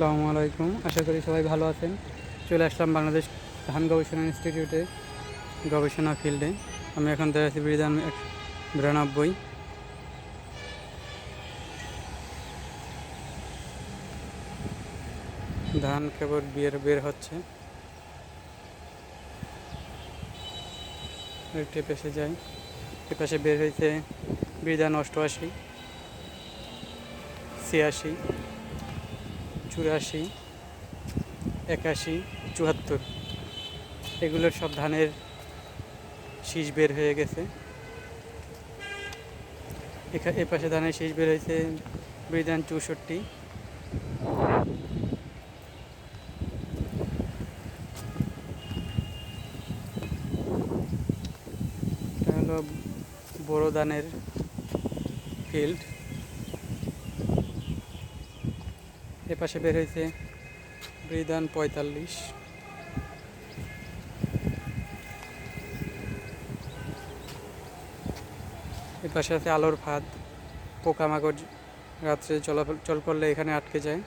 আসসালামু আলাইকুম। আশা করি সবাই ভালো আছেন। চলে আসলাম বাংলাদেশ ধান গবেষণা ইনস্টিটিউটে, গবেষণা ফিল্ডে। আমি এখন দেখা আছি বিধান বিরানব্বই। ধান কেবল বিয়ের বের হচ্ছে। একটি পেশে যাই এ পাশে বের হয়েছে বিধান অষ্টআশি, ছিয়াশি। চুরাশি, একাশি, চুয়াত্তর। এগুলোর সব ধানের শীষ বের হয়ে গেছে। এ পাশে ধানের শীষ বের হয়েছে বিধান চৌষট্টি। এটা হলো বড় ধানের ফিল্ড এ পাশে বের হয়েছে বিধান পঁয়তাল্লিশ। এপাশে পাশে আছে আলোর ফাঁদ, পোকামাকড় রাত্রে চলাচল করলে এখানে আটকে যায়।